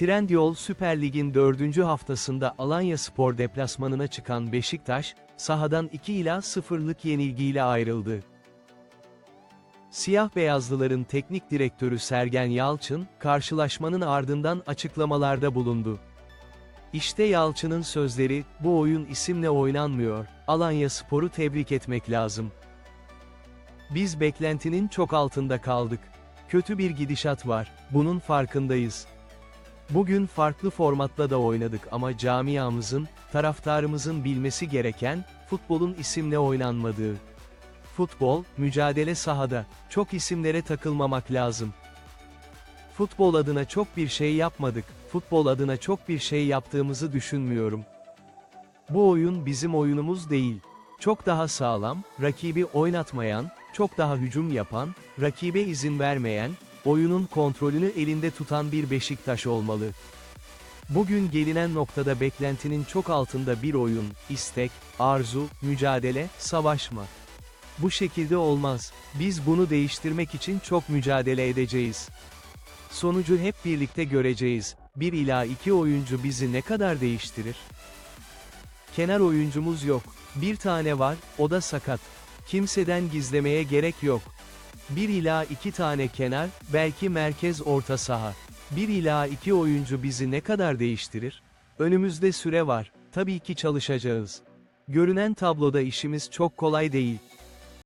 Trendyol Süper Lig'in 4. haftasında Alanya Spor deplasmanına çıkan Beşiktaş, sahadan 2 ila 0'lık yenilgiyle ayrıldı. Siyah beyazlıların teknik direktörü Sergen Yalçın, karşılaşmanın ardından açıklamalarda bulundu. İşte Yalçın'ın sözleri, bu oyun isimle oynanmıyor, Alanya Spor'u tebrik etmek lazım. Biz beklentinin çok altında kaldık. Kötü bir gidişat var, bunun farkındayız. Bugün farklı formatla da oynadık ama camiamızın, taraftarımızın bilmesi gereken, futbolun isimle oynanmadığı. Futbol, mücadele sahada, çok isimlere takılmamak lazım. Futbol adına çok bir şey yapmadık, futbol adına çok bir şey yaptığımızı düşünmüyorum. Bu oyun bizim oyunumuz değil. Çok daha sağlam, rakibi oynatmayan, çok daha hücum yapan, rakibe izin vermeyen, oyunun kontrolünü elinde tutan bir Beşiktaş olmalı. Bugün gelinen noktada beklentinin çok altında bir oyun, istek, arzu, mücadele, savaşma. Bu şekilde olmaz. Biz bunu değiştirmek için çok mücadele edeceğiz. Sonucu hep birlikte göreceğiz. Bir ila iki oyuncu bizi ne kadar değiştirir? Kenar oyuncumuz yok. Bir tane var, o da sakat. Kimseden gizlemeye gerek yok. Bir ila iki tane kenar, belki merkez orta saha. Bir ila iki oyuncu bizi ne kadar değiştirir? Önümüzde süre var, tabii ki çalışacağız. Görünen tabloda işimiz çok kolay değil.